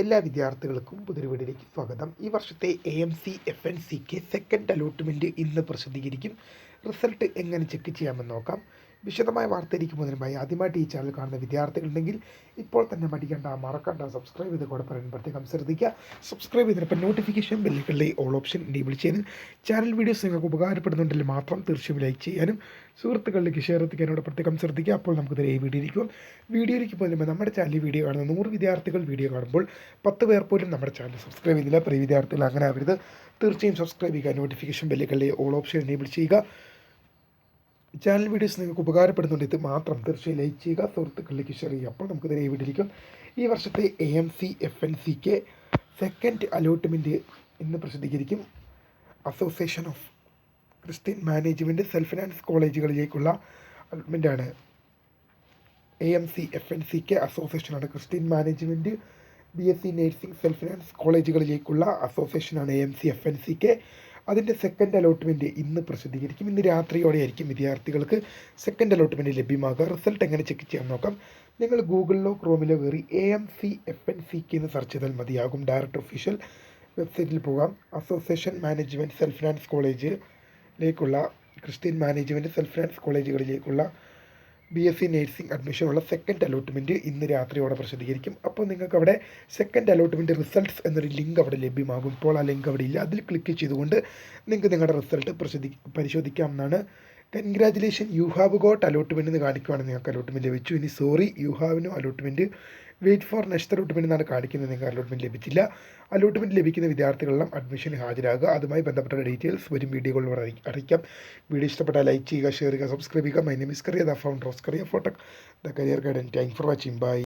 എല്ലാ വിദ്യാർത്ഥികൾക്കും പുതിരുവീടിലേക്ക് സ്വാഗതം. ഈ വർഷത്തെ A M C F N C K second allotment ഇന്ന് പ്രസിദ്ധീകരിക്കും. റിസൾട്ട് എങ്ങനെ ചെക്ക് ചെയ്യാമെന്ന് നോക്കാം. വിശദമായ വാർത്തയിലേക്ക് ഇരിക്കുന്നതിനുമായി ആദ്യമായിട്ട് ഈ ചാനൽ കാണുന്ന വിദ്യാർത്ഥികളുണ്ടെങ്കിൽ ഇപ്പോൾ തന്നെ മടിക്കണ്ട മറക്കണ്ട സബ്സ്ക്രൈബ് ചെയ്ത് കൂടെ പറയാൻ പ്രത്യേകം ശ്രദ്ധിക്കുക. സബ്സ്ക്രൈബ് ചെയ്തിട്ട് നോട്ടിഫിക്കേഷൻ ബില്ലുകളിലെ ഓൾ ഓപ്ഷൻ എനേബിൾ ചെയ്യാനും ചാനൽ വീഡിയോസ് നിങ്ങൾക്ക് ഉപകാരപ്പെടുന്നുണ്ടെങ്കിൽ മാത്രം തീർച്ചയായും ലൈക്ക് ചെയ്യാനും സുഹൃത്തുക്കളിലേക്ക് ഷെയർ എത്തിക്കാനോട് പ്രത്യേകം ശ്രദ്ധിക്കുക. അപ്പോൾ നമുക്ക് ഈ വീഡിയോയിലേക്ക് വീഡിയോയിലേക്ക് പോകുമ്പോൾ നമ്മുടെ ചാനലിൽ വീഡിയോ കാണുന്ന നൂറ് വിദ്യാർത്ഥികൾ വീഡിയോ കാണുമ്പോൾ പത്ത് പേർ പോലും നമ്മുടെ ചാനൽ സബ്സ്ക്രൈബ് ചെയ്തില്ല പ്രിയ വിദ്യാർത്ഥികൾ അങ്ങനെ ആവരുത്. തീർച്ചയായും സബ്സ്ക്രൈബ് ചെയ്യുക നോട്ടിഫിക്കേഷൻ ബില്ലുകളിലെ ഓൾ ഓപ്ഷൻ എനേബിൾ ചെയ്യുക. ചാനൽ വീഡിയോസ് നിങ്ങൾക്ക് ഉപകാരപ്പെടുന്നുണ്ട്. ഇത് മാത്രം തീർച്ചയായും ലൈക്ക് ചെയ്യുക. സുഹൃത്തുക്കളിലേക്ക് ഷെയർ ചെയ്യുക. അപ്പോൾ നമുക്ക് നേരെ വീഡിയോയിലേക്കും ഈ വർഷത്തെ A M C F N C K second allotment ഇന്ന് പ്രസിദ്ധീകരിക്കും. Association of Christian management self finance കോളേജുകളിലേക്കുള്ള അലോട്ട്മെന്റാണ് A M C F N C K അസോസിയേഷനാണ് Christian management B S C nursing self finance കോളേജുകളിലേക്കുള്ള അസോസിയേഷനാണ് A M C F N C K അതിന്റെ second allotment ഇന്ന് പ്രസിദ്ധീകരിക്കും. ഇന്ന് രാത്രിയോടെയായിരിക്കും വിദ്യാർത്ഥികൾക്ക് second allotment ലഭ്യമാകുക. Result എങ്ങനെ check ചെയ്യാൻ നോക്കാം. നിങ്ങൾ ഗൂഗിളിലോ ക്രോമിലോ കയറി A M C F N C K എന്ന് സെർച്ച് ചെയ്താൽ മതിയാകും. ഡയറക്റ്റ് ഒഫീഷ്യൽ വെബ്സൈറ്റിൽ പോകാം. അസോസിയേഷൻ മാനേജ്മെന്റ് സെൽഫ് ഫിനാൻസ് കോളേജിലേക്കുള്ള ക്രിസ്ത്യൻ മാനേജ്മെന്റ് സെൽഫ് ഫിനാൻസ് കോളേജുകളിലേക്കുള്ള ബി എസ് സി നേഴ്സിംഗ് അഡ്മിഷനുള്ള സെക്കൻഡ് അലോട്ട്മെന്റ് ഇന്ന് രാത്രിയോടെ പ്രസിദ്ധീകരിക്കും. അപ്പോൾ നിങ്ങൾക്ക് അവിടെ സെക്കൻഡ് അലോട്ട്മെന്റ് റിസൾട്ട്സ് എന്നൊരു ലിങ്ക് അവിടെ ലഭ്യമാകും. ഇപ്പോൾ ആ ലിങ്ക് അവിടെ ഇല്ല. അതിൽ ക്ലിക്ക് ചെയ്തുകൊണ്ട് നിങ്ങൾക്ക് നിങ്ങളുടെ റിസൾട്ട് പ്രസിദ്ധി പരിശോധിക്കാവുന്നതാണ്. Congratulation you have got allotment എന്ന് കാണിക്കുവാണ് നിങ്ങൾക്ക് അലോട്ട്മെന്റ് ലഭിച്ചു. ഇനി sorry you have no allotment wait for next allotment എന്നാണ് കാണിക്കുന്നത്. നിങ്ങൾക്ക് അലോട്ട്മെന്റ് ലഭിച്ചില്ല. അലോട്ട്മെന്റ് ലഭിക്കുന്ന വിദ്യാർത്ഥികളെല്ലാം അഡ്മിഷന് ഹാജരാകുക. അതുമായി ബന്ധപ്പെട്ട ഡീറ്റെയിൽസ് വരും വീഡിയോകളിലൂടെ അറിയി- അറിയിക്കാം. വീഡിയോ ഇഷ്ടപ്പെട്ടാൽ ലൈക്ക് ചെയ്യുക ഷെയർ ചെയ്യുക സബ്സ്ക്രൈബ് ചെയ്യുക. My name is Kariya the founder of Kariya Fortec the career guidance thank for watching bye